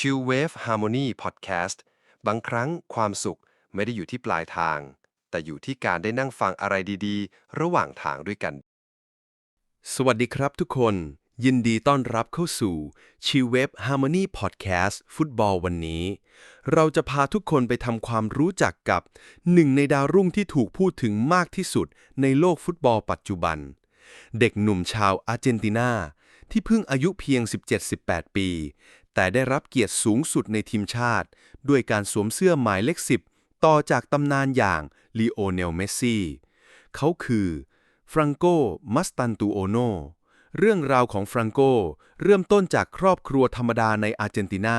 Chill Wave Harmony Podcast บางครั้งความสุขไม่ได้อยู่ที่ปลายทาง แต่อยู่ที่การได้นั่งฟังอะไรดีๆ ระหว่างทางด้วยกัน สวัสดีครับทุกคน ยินดีต้อนรับเข้าสู่ Chill Wave Harmony Podcast ฟุตบอลวันนี้ เราจะพาทุกคนไปทำความรู้จักกับหนึ่งในดาวรุ่งที่ถูกพูดถึงมากที่สุดในโลกฟุตบอลปัจจุบัน เด็กหนุ่มชาวอาร์เจนตินาที่เพิ่งอายุเพียง 17-18 ปี แต่ได้รับเกียรติสูงสุดในทีมชาติ ด้วยการสวมเสื้อหมายเลข10ต่อจากตำนานอย่างลีโอเนลเมสซี่เขาคือฟรังโกมัสตันตูโอโนเรื่องราวของฟรังโกเริ่มต้นจากครอบครัวธรรมดาในอาร์เจนตินา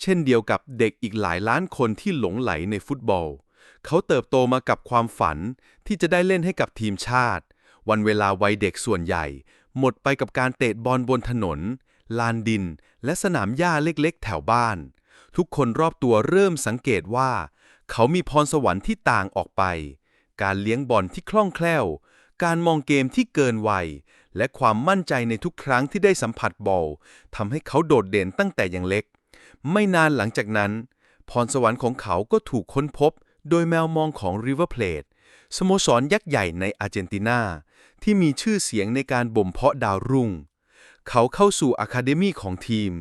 เช่นเดียวกับเด็กอีกหลายล้านคนที่หลงไหลในฟุตบอล เขาเติบโตมากับความฝันที่จะได้เล่นให้กับทีมชาติ วันเวลาวัยเด็กส่วนใหญ่ หมดไปกับการเตะบอลบนถนน ลานดิน และสนามหญ้าเล็กๆ แถวบ้าน ทุกคนรอบตัวเริ่มสังเกตว่า เขามีพรสวรรค์ที่ต่างออกไป การเลี้ยงบอลที่คล่องแคล่ว การมองเกมที่เกินวัย และความมั่นใจในทุกครั้งที่ได้สัมผัสบอลทำให้เขาโดดเด่นตั้งแต่ยังเล็ก ไม่นานหลังจากนั้น พรสวรรค์ของเขาก็ถูกค้นพบ โดยแมวมองของ River Plate สโมสรยักษ์ใหญ่ในอาร์เจนตินาที่มีชื่อเสียงในการบ่มเพาะดาวรุ่ง เขาเข้าสู่อะคาเดมีของทีม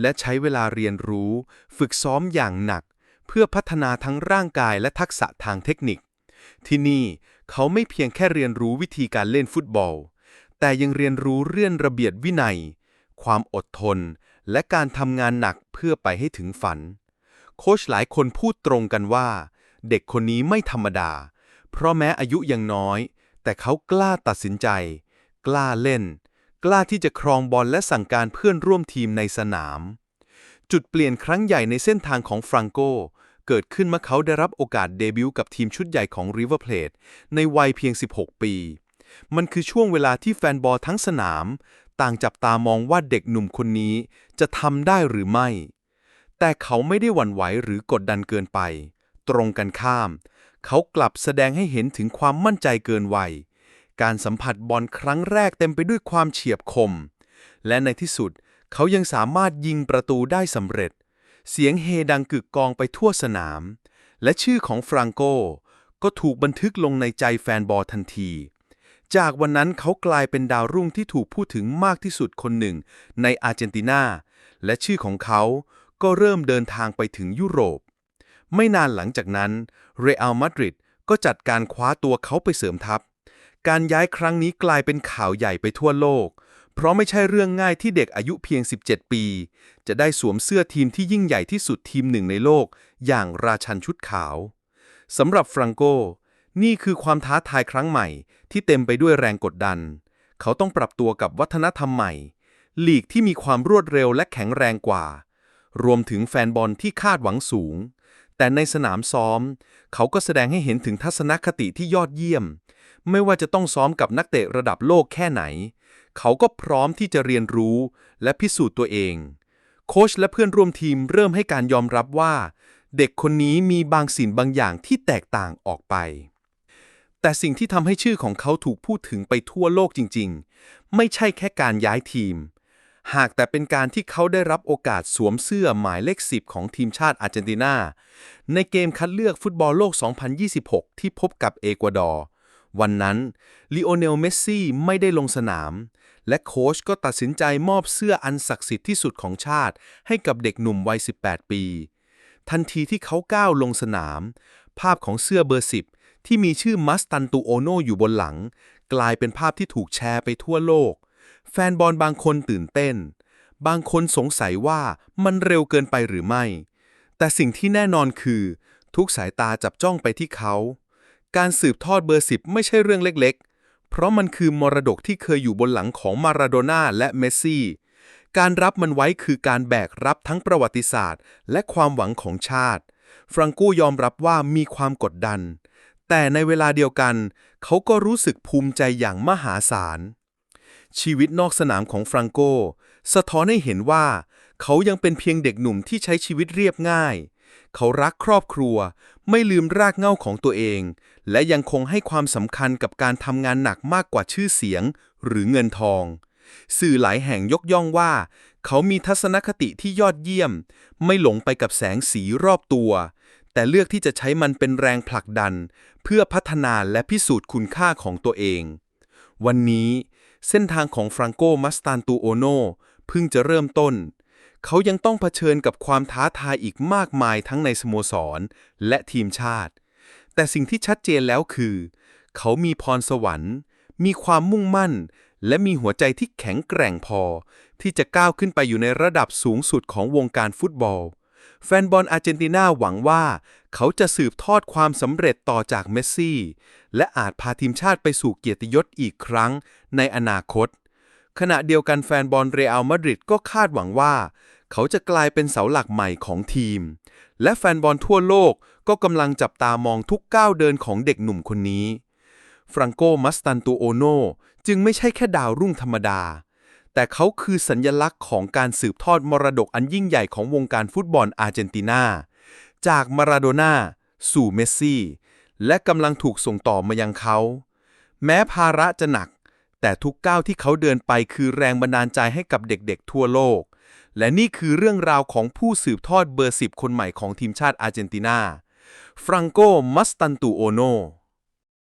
และใช้เวลาเรียนรู้ ฝึกซ้อมอย่างหนัก เพื่อพัฒนาทั้งร่างกายและทักษะทางเทคนิค ที่นี่เขาไม่เพียงแค่เรียนรู้วิธีการเล่นฟุตบอล แต่ยังเรียนรู้เรื่องระเบียบวินัย ความอดทน และการทำงานหนักเพื่อไปให้ถึงฝัน โค้ชหลายคนพูดตรงกันว่า เด็กคนนี้ไม่ธรรมดา เพราะแม้อายุยังน้อย แต่เขากล้าตัดสินใจ กล้าเล่น กล้าที่จะครองบอลและสั่งการเพื่อนร่วมทีมในสนาม จุดเปลี่ยนครั้งใหญ่ในเส้นทางของฟรังโก เกิดขึ้นเมื่อเขาได้รับโอกาสเดบิวต์กับทีมชุดใหญ่ของ River Plate ในวัยเพียง 16 ปี มันคือช่วงเวลาที่แฟนบอลทั้งสนาม ต่างจับตามองว่าเด็กหนุ่มคนนี้จะทำได้หรือไม่ แต่เขาไม่ได้หวั่นไหวหรือกดดันเกินไป ตรงกันข้าม เขากลับแสดงให้เห็นถึงความมั่นใจเกินวัย การสัมผัสบอลครั้งแรกเต็มไปด้วยความเฉียบคม และในที่สุด เขายังสามารถยิงประตูได้สำเร็จ เสียงเฮดังกึกกองไปทั่วสนาม และชื่อของฟรังโกก็ถูกบันทึกลงในใจแฟนบอลทันที จากวันนั้นเขากลายเป็นดาวรุ่งที่ถูกพูดถึงมากที่สุดคนหนึ่งในอาร์เจนตินา และชื่อของเขาก็เริ่มเดินทางไปถึงยุโรป ไม่นานหลังจากนั้น เรอัลมาดริดก็จัดการคว้าตัวเขาไปเสริมทัพ การย้ายครั้งนี้กลายเป็นข่าวใหญ่ไปทั่วโลก เพราะไม่ใช่เรื่องง่ายที่เด็กอายุเพียง 17 ปี จะได้สวมเสื้อทีมที่ยิ่งใหญ่ที่สุดทีมหนึ่งในโลก อย่างราชันชุดขาวสำหรับฟรังโก นี่คือความท้าทายครั้งใหม่ ที่เต็มไปด้วยแรงกดดัน เขาต้องปรับตัวกับวัฒนธรรมใหม่ ลีกที่มีความรวดเร็วและแข็งแรงกว่า รวมถึงแฟนบอลที่คาดหวังสูง แต่ในสนามซ้อม เขาก็แสดงให้เห็นถึงทัศนคติที่ยอดเยี่ยม ไม่ว่าจะต้องซ้อมกับนักเตะระดับโลกแค่ไหน เขาก็พร้อมที่จะเรียนรู้และพิสูจน์ตัวเอง โค้ชและเพื่อนร่วมทีมเริ่มให้การยอมรับว่า เด็กคนนี้มีบางสิ่งบางอย่างที่แตกต่างออกไป แต่สิ่งที่ทำให้ชื่อของเขาถูกพูดถึงไปทั่วโลกจริง ๆ ไม่ใช่แค่การย้ายทีม หากแต่เป็นการที่เขาได้รับโอกาสสวมเสื้อหมายเลข10ของทีมชาติอาร์เจนตินาในเกมคัดเลือกฟุตบอลโลก 2026 ที่พบกับเอกวาดอร์ วันนั้นลีโอเนลเมสซี่ไม่ได้ลงสนาม และโค้ชก็ตัดสินใจมอบเสื้ออันศักดิ์สิทธิ์ที่สุดของชาติ ให้กับเด็กหนุ่มวัย 18 ปี ทันทีที่เขาก้าวลงสนาม ภาพของเสื้อเบอร์10ที่มีชื่อมัสตันตูโอโนอยู่บนหลัง กลายเป็นภาพที่ถูกแชร์ไปทั่วโลก แฟนบอลบางคนตื่นเต้น บางคนสงสัยว่ามันเร็วเกินไปหรือไม่ แต่สิ่งที่แน่นอนคือ ทุกสายตาจับจ้องไปที่เขา การสืบทอดเบอร์10ไม่ใช่เรื่องเล็กๆ เพราะมันคือมรดกที่เคยอยู่บนหลังของมาราโดน่าและเมสซี่ การรับมันไว้คือการแบกรับทั้งประวัติศาสตร์ และความหวังของชาติ ฟรังโกยอมรับว่ามีความกดดัน แต่ในเวลาเดียวกัน เขาก็รู้สึกภูมิใจอย่างมหาศาล ชีวิตนอกสนามของฟรังโกสะท้อนให้เห็นว่า เขายังเป็นเพียงเด็กหนุ่มที่ใช้ชีวิตเรียบง่าย เขารักครอบครัว ไม่ลืมรากเหง้าของตัวเอง และยังคงให้ความสำคัญกับการทำงานหนักมากกว่าชื่อเสียง หรือเงินทอง สื่อหลายแห่งยกย่องว่า เขามีทัศนคติที่ยอดเยี่ยม ไม่หลงไปกับแสงสีรอบตัว แต่เลือกที่จะใช้มันเป็นแรงผลักดัน เพื่อพัฒนาและพิสูจน์คุณค่าของตัวเอง วันนี้ เส้นทางของฟรังโกมัสตานตูโอโนเพิ่งจะเริ่มต้น เขายังต้องเผชิญกับความท้าทายอีกมากมายทั้งในสโมสร และทีมชาติ แต่สิ่งที่ชัดเจนแล้วคือ เขามีพรสวรรค์ มีความมุ่งมั่น และมีหัวใจที่แข็งแกร่งพอ ที่จะก้าวขึ้นไปอยู่ในระดับสูงสุดของวงการฟุตบอล แฟนบอลอาร์เจนตินาหวังว่า เขาจะสืบทอดความสำเร็จต่อจากเมสซี่ และอาจพาทีมชาติไปสู่เกียรติยศอีกครั้งในอนาคตขณะเดียวกันแฟนบอลเรอัลมาดริดก็คาดหวังว่า เขาจะกลายเป็นเสาหลักใหม่ของทีม และแฟนบอลทั่วโลกก็กำลังจับตามองทุกก้าวเดินของเด็กหนุ่มคนนี้ฟรังโกมัสตันตูโอโนจึงไม่ใช่แค่ดาวรุ่งธรรมดา แต่เขาคือสัญญลักษณ์ของการสืบทอดมรดกอันยิ่งใหญ่ของวงการฟุตบอลอาร์เจนตินา จากมาราโดน่าสู่เมสซี่ และกำลังถูกส่งต่อมายังเขา แม้ภาระจะหนัก แต่ทุกก้าวที่เขาเดินไปคือแรงบันดาลใจให้กับเด็กๆทั่วโลก และนี่คือเรื่องราวของผู้สืบทอดเบอร์สิบคนใหม่ของทีมชาติอาร์เจนตินาฟรังโกมัสตันตูโอโน